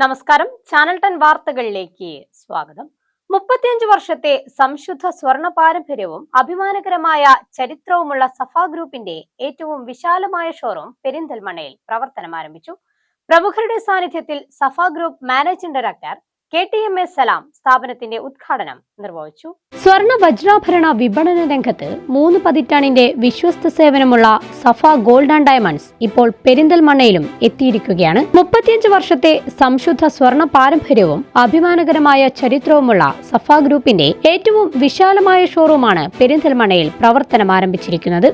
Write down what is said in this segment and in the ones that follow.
നമസ്കാരം. Channel ten വാർത്തകളിലേക്ക് സ്വാഗതം. മുപ്പത്തിയഞ്ച് വർഷത്തെ സംശുദ്ധ സ്വർണ പാരമ്പര്യവും അഭിമാനകരമായ ചരിത്രവുമുള്ള സഫ ഗ്രൂപ്പിന്റെ ഏറ്റവും വിശാലമായ ഷോറൂം പെരിന്തൽമണയിൽ പ്രവർത്തനം ആരംഭിച്ചു പ്രമുഖരുടെ സാന്നിധ്യത്തിൽ Safa group managing director K T M S Salam സ്ഥാപനത്തിന്റെ ഉദ്ഘാടനം നിർവഹിച്ചു. സ്വർണ വജ്രാഭരണ വിപണന രംഗത്ത് മൂന്ന് പതിറ്റാണ്ടിന്റെ വിശ്വസ്ത സേവനമുള്ള സഫ ഗോൾഡ് ആൻഡ് ഡയമണ്ട്സ് ഇപ്പോൾ പെരിന്തൽമണ്ണയിലും എത്തിയിരിക്കുകയാണ്. മുപ്പത്തിയഞ്ച് വർഷത്തെ സംശുദ്ധ സ്വർണ പാരമ്പര്യവും അഭിമാനകരമായ ചരിത്രവുമുള്ള സഫ ഗ്രൂപ്പിന്റെ ഏറ്റവും വിശാലമായ ഷോറൂമാണ് പെരിന്തൽമണ്ണയിൽ പ്രവർത്തനം ആരംഭിച്ചിരിക്കുന്നത്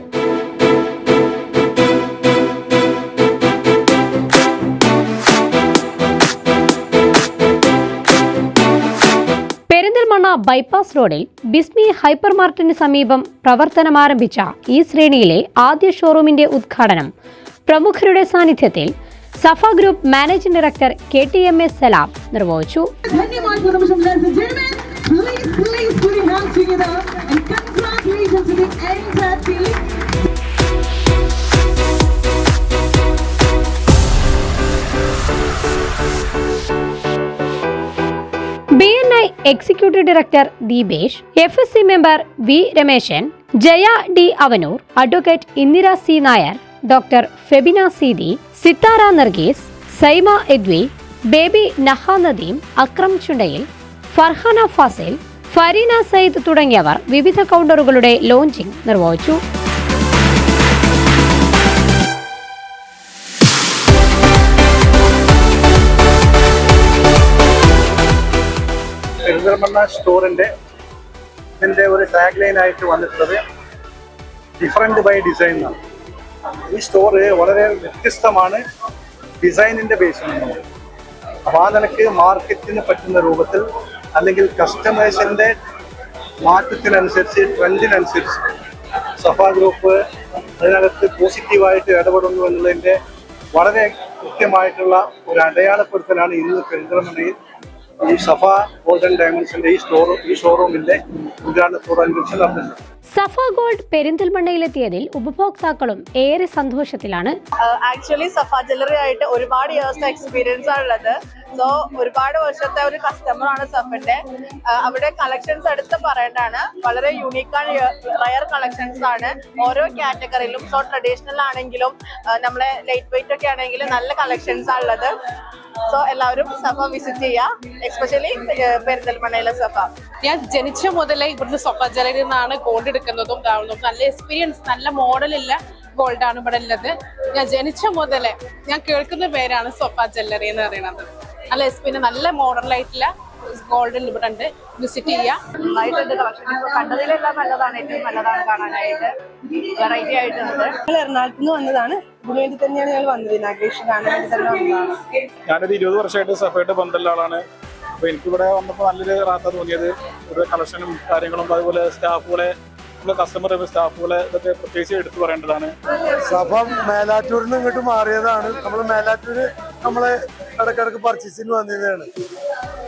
ബൈപ്പാസ് റോഡിൽ ബിസ്മി ഹൈപ്പർ മാർട്ടിന് സമീപം പ്രവർത്തനമാരംഭിച്ച ഈ ശ്രേണിയിലെ ആദ്യ ഷോറൂമിന്റെ ഉദ്ഘാടനം പ്രമുഖരുടെ സാന്നിധ്യത്തിൽ Safa group managing director K T M S Salam നിർവഹിച്ചു. Executive director Deepesh F S C member V Rameshan Jaya D Avanoor advocate Indira C Nair doctor Febina Seethi Sithara Nargees Saima എദ്വി Baby Naha Nadeem Akram Chundayil Farhana Fazil Fareena Sayyid തുടങ്ങിയവർ വിവിധ കൗണ്ടറുകളുടെ launching നിർവഹിച്ചു. പെരിന്തൽമണ്ണ സ്റ്റോറിന്റെ ഇതിന്റെ ഒരു tag line ആയിട്ട് വന്നിട്ടുള്ളത് different by design എന്നാണ്. ഈ സ്റ്റോറ് വളരെ വ്യത്യസ്തമാണ് ഡിസൈനിന്റെ ബേസിൽ നിന്നും അപ്പോൾ ആ നിലയ്ക്ക് മാർക്കറ്റിന് പറ്റുന്ന രൂപത്തിൽ അല്ലെങ്കിൽ കസ്റ്റമേഴ്സിന്റെ മാറ്റത്തിനനുസരിച്ച് ട്രെൻഡിനനുസരിച്ച് സഫ ഗ്രൂപ്പ് അതിനകത്ത് പോസിറ്റീവായിട്ട് ഇടപെടുന്നു എന്നുള്ളതിന്റെ വളരെ കൃത്യമായിട്ടുള്ള ഒരു അടയാളപ്പെടുത്തലാണ് ഇന്ന് പെരിന്തൽമണ്ണയിൽ ഈ സഫ ഗോൾഡൻ ഡയമണ്ട്സിന്റെ ഈ സ്റ്റോർ ഈ ഷോറൂമിന്റെ ഉദ്ഘാടനത്തോടനുബന്ധിച്ച് നടന്നിട്ടുണ്ട് സഫ ഗോൾഡ് പെരിന്തൽമണ്ണയിലെത്തിയതിൽ ഉപഭോക്താക്കളും ഏറെ സന്തോഷത്തിലാണ്. ആക്ച്വലി സഫ ജ്വല്ലറി ആയിട്ട് ഒരുപാട് ഇയേഴ്സ് എക്സ്പീരിയൻസ് ആണ് ഉള്ളത് സോ ഒരുപാട് വർഷത്തെ ഒരു കസ്റ്റമർ ആണ് സഫിന്റെ അവിടെ കളക്ഷൻസ് എടുത്ത് പറയേണ്ടതാണ്. വളരെ യുണീക്ക് ആണ് റയർ കളക്ഷൻസ് ആണ്. ഓരോ കാറ്റഗറിയിലും സോ ട്രഡീഷണൽ ആണെങ്കിലും നമ്മളെ ലൈറ്റ് വെയിറ്റ് ഒക്കെ ആണെങ്കിലും നല്ല കളക്ഷൻസ് ആണ് ഉള്ളത്. സോ എല്ലാവരും സഫ വിസിറ്റ് ചെയ്യുക എക്സ്പെഷ്യലി പെരിന്തൽമണ്ണയിലെ സഫ. ഞാൻ ജനിച്ച മുതലേ ഇവിടുന്ന് സഫ ജലയിൽ നിന്നാണ് ഗോൾഡ് എടുക്കുന്നതും കാണുന്നതും നല്ല എക്സ്പീരിയൻസ് നല്ല മോഡലില്ല ഗോൾഡാണ് ഇവിടെ ഉള്ളത്. ഞാൻ ജനിച്ച മുതലേ ഞാൻ കേൾക്കുന്ന പേരാണ് സൊഫ ജ്വല്ലറി എന്ന് പറയുന്നത്. നല്ല എസ് പിന്നെ നല്ല മോഡേൺ ആയിട്ടുള്ള ഗോൾഡൻ ഇവിടെ ഉണ്ട്. വിസിറ്റ് ചെയ്യാം. നന്നായിട്ടുണ്ട് കളക്ഷൻ കണ്ടതിലെല്ലാം നല്ലതാണ്. ഏറ്റവും നല്ലതാണ് കാണാനായിട്ട്. വെറൈറ്റി ആയിട്ടുണ്ട്. ഞങ്ങൾ എറണാകുളത്ത് നിന്ന് വന്നതാണ്. ഇതിനു വേണ്ടി തന്നെയാണ് ഞങ്ങൾ വന്നത്. ഇനാഗ്രേഷൻ കാണാൻ വേണ്ടി തന്നെ വന്നതാണ്. ഞാനൊരു ഇരുപത് വർഷമായിട്ട് സഫയായിട്ട് ബന്ധമുള്ള ആളാണ്. അപ്പൊ എനിക്കിവിടെ വന്നപ്പോൾ നല്ലൊരു റാത്ത തോന്നിയത്. ഒരു കളക്ഷനും കാര്യങ്ങളും അതുപോലെ സ്റ്റാഫുകളെ നമ്മുടെ കസ്റ്റമർ സ്റ്റാഫുകളെ ഇതൊക്കെ പ്രത്യേകിച്ച് എടുത്തു പറയേണ്ടതാണ്. സഭ മേലാറ്റൂരിൽ നിന്ന് ഇങ്ങോട്ട് മാറിയതാണ്. നമ്മൾ മേലാറ്റൂര് നമ്മൾ ഇടക്കിടക്ക് പർച്ചേസിന് വന്നതാണ്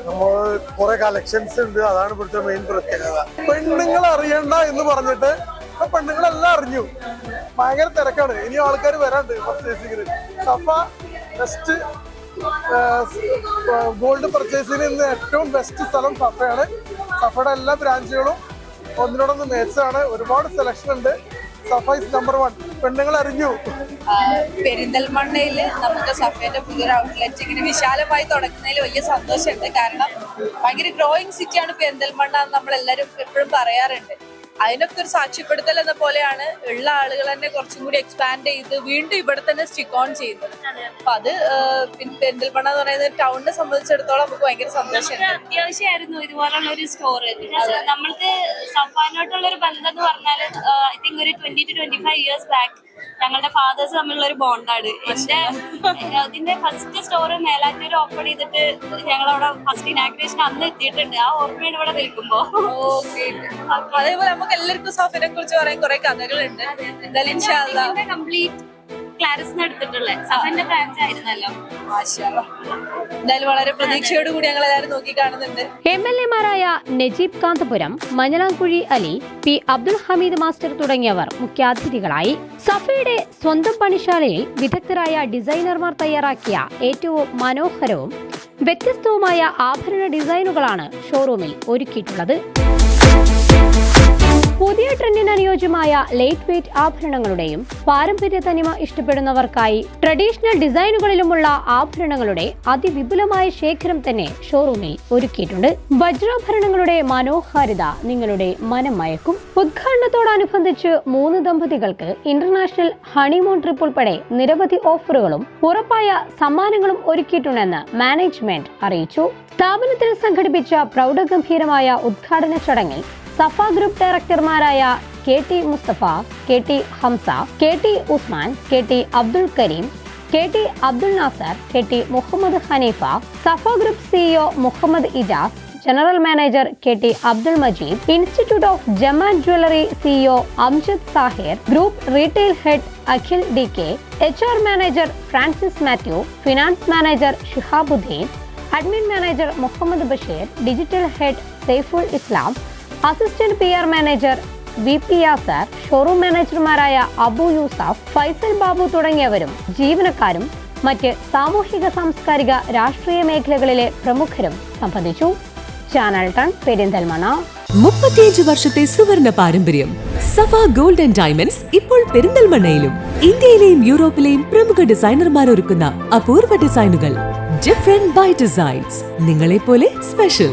നമ്മൾ കുറെ കളക്ഷൻസ് ഉണ്ട് അതാണ് ഇവിടുത്തെ മെയിൻ പ്രത്യേകത. പെണ്ണുങ്ങൾ അറിയണ്ട എന്ന് പറഞ്ഞിട്ട് പെണ്ണുങ്ങളെല്ലാം അറിഞ്ഞു. ഭയങ്കര തിരക്കാണ്. ഇനി ആൾക്കാർ വരാണ്ട് പർച്ചേസിങ്ങിന് സഫ ബെസ്റ്റ് ഗോൾഡ് പർച്ചേസിന് ഇന്ന് ഏറ്റവും ബെസ്റ്റ് സ്ഥലം സഫയാണ്. സഫയുടെ എല്ലാ ബ്രാഞ്ചുകളും ഒന്നിനോടൊന്ന് മേച്ചാണ് ഒരുപാട് സെലക്ഷൻ ഉണ്ട്. സഫ ഇസ് നമ്പർ വൺ പെണ്ണുങ്ങൾ അറിഞ്ഞു പെരിന്തൽമണ്ണയിൽ നമുക്ക് സഫേന്റെ പുതിയൊരു ഔട്ട്ലെറ്റ് ഇങ്ങനെ വിശാലമായി തുടങ്ങുന്നതിൽ വലിയ സന്തോഷമുണ്ട്. കാരണം ഭയങ്കര ഗ്രോയിങ് സിറ്റിയാണ് പെരിന്തൽമണ്ണ എന്ന് നമ്മൾ എല്ലാവരും എപ്പോഴും പറയാറുണ്ട്. അതിനൊക്കെ ഒരു സാക്ഷ്യപ്പെടുത്തൽ എന്ന പോലെയാണ് ഉള്ള ആളുകൾ തന്നെ കുറച്ചും കൂടി എക്സ്പാൻഡ് ചെയ്ത് വീണ്ടും ഇവിടെ തന്നെ സ്റ്റിക്ക് ഓൺ ചെയ്യുന്നത്. അപ്പൊ അത് പിന്നെ പെരിന്തൽമണ്ണ എന്ന് പറയുന്നത് ടൗണിനെ സംബന്ധിച്ചിടത്തോളം നമുക്ക് ഭയങ്കര സന്തോഷം അത്യാവശ്യമായിരുന്നു ഇതുപോലുള്ള ഒരു സ്റ്റോറ് നമ്മൾക്ക് സഫാനോട്ടുള്ള ഒരു ബന്ധം എന്ന് പറഞ്ഞാൽ ഐ തിങ്ക് ഒരു twenty two twenty five years back ഞങ്ങളുടെ ഫാദേഴ്സ് തമ്മിലുള്ള ഒരു ബോണ്ടാണ് എന്റെ അതിന്റെ ഫസ്റ്റ് സ്റ്റോർ മേലാറ്റൂർ ഓപ്പൺ ചെയ്തിട്ട് ഞങ്ങൾ ഞങ്ങളവിടെ ഫസ്റ്റ് ഇനാഗ്രേഷൻ അന്ന് എത്തിയിട്ടുണ്ട്. ആ ഓർമ്മയാണ് ഇവിടെ നിൽക്കുമ്പോ. അതേപോലെ നമുക്ക് എല്ലാവർക്കും സഫിനെ കുറിച്ച് പറയാൻ കുറെ കഥകളുണ്ട്. കംപ്ലീറ്റ് ക്ലാരിസിന് എടുത്തിട്ടുള്ളത് സഫന്റെ ബ്രാഞ്ച് ആയിരുന്നല്ലോ. എന്തായാലും വളരെ പ്രതീക്ഷയോട് കൂടി ഞങ്ങൾ എല്ലാവരും നോക്കി കാണുന്നുണ്ട് എം എൽ എമാരായ നജീബ് കാന്തപുരം മഞ്ഞളാംകുഴി അലി പി അബ്ദുൽ ഹമീദ് മാസ്റ്റർ തുടങ്ങിയവർ മുഖ്യാതിഥികളായി. സഫയുടെ സ്വന്തം പണിശാലയിൽ വിദഗ്ധരായ ഡിസൈനർമാർ തയ്യാറാക്കിയ ഏറ്റവും മനോഹരവും വ്യത്യസ്തവുമായ ആഭരണ ഡിസൈനുകളാണ് ഷോറൂമിൽ ഒരുക്കിയിട്ടുള്ളത്. അനുയോജ്യമായ ലൈറ്റ് വെയ്റ്റ് ആഭരണങ്ങളുടെയും പാരമ്പര്യ തനിമ ഇഷ്ടപ്പെടുന്നവർക്കായി ട്രഡീഷണൽ ഡിസൈനുകളിലുമുള്ള ആഭരണങ്ങളുടെ അതിവിപുലമായ ശേഖരം തന്നെ ഷോറൂമിൽ ഒരുക്കിയിട്ടുണ്ട്. വജ്രാഭരണങ്ങളുടെ മനോഹാരിത നിങ്ങളുടെ മനം മയക്കും. ഉദ്ഘാടനത്തോടനുബന്ധിച്ച് മൂന്ന് ദമ്പതികൾക്ക് ഇന്റർനാഷണൽ ഹണിമൂൺ ട്രിപ്പ് ഉൾപ്പെടെ നിരവധി ഓഫറുകളും ഉറപ്പായ സമ്മാനങ്ങളും ഒരുക്കിയിട്ടുണ്ടെന്ന് മാനേജ്മെന്റ് അറിയിച്ചു. സ്ഥാപനത്തിൽ സംഘടിപ്പിച്ച പ്രൗഢഗംഭീരമായ ഉദ്ഘാടന ചടങ്ങിൽ Safa group ഡയറക്ടർമാരായ K T Mustafa K T Hamza K T Usman K T Abdul Kareem K T Abdul Nasar K T Muhammad Haneefa Safa group CEO Muhammad Ijas general manager K T Abdul Majeed institute of Jaman jewellery CEO Amjad Sahir group retail head Akhil D K H R manager Francis Mathew finance manager Shihabuddin admin manager Muhammad Basheer digital head Saiful Islam assistant P R manager V P Yasar showroom മാനേജർമാരായ Abu Yusuf Faisal Babu തുടങ്ങിയവരും ജീവനക്കാരും മറ്റ് സാമൂഹിക സാംസ്കാരിക രാഷ്ട്രീയ മേഖലകളിലെ പ്രമുഖരും സംബന്ധിച്ചു. Channel ton Perinthalmanna മുപ്പത്തിയഞ്ച് വർഷത്തെ സുവർണ പാരമ്പര്യം സഫ ഗോൾഡ് ആൻഡ് ഡയമണ്ട്സ് ഇപ്പോൾ പെരിന്തൽമണ്ണയിലും ഇന്ത്യയിലെയും യൂറോപ്പിലെയും പ്രമുഖ ഡിസൈനർമാർ ഒരുക്കുന്ന അപൂർവ ഡിസൈനുകൾ ഡിഫറെന്റ് ബൈ ഡിസൈൻസ് നിങ്ങളെ പോലെ സ്പെഷ്യൽ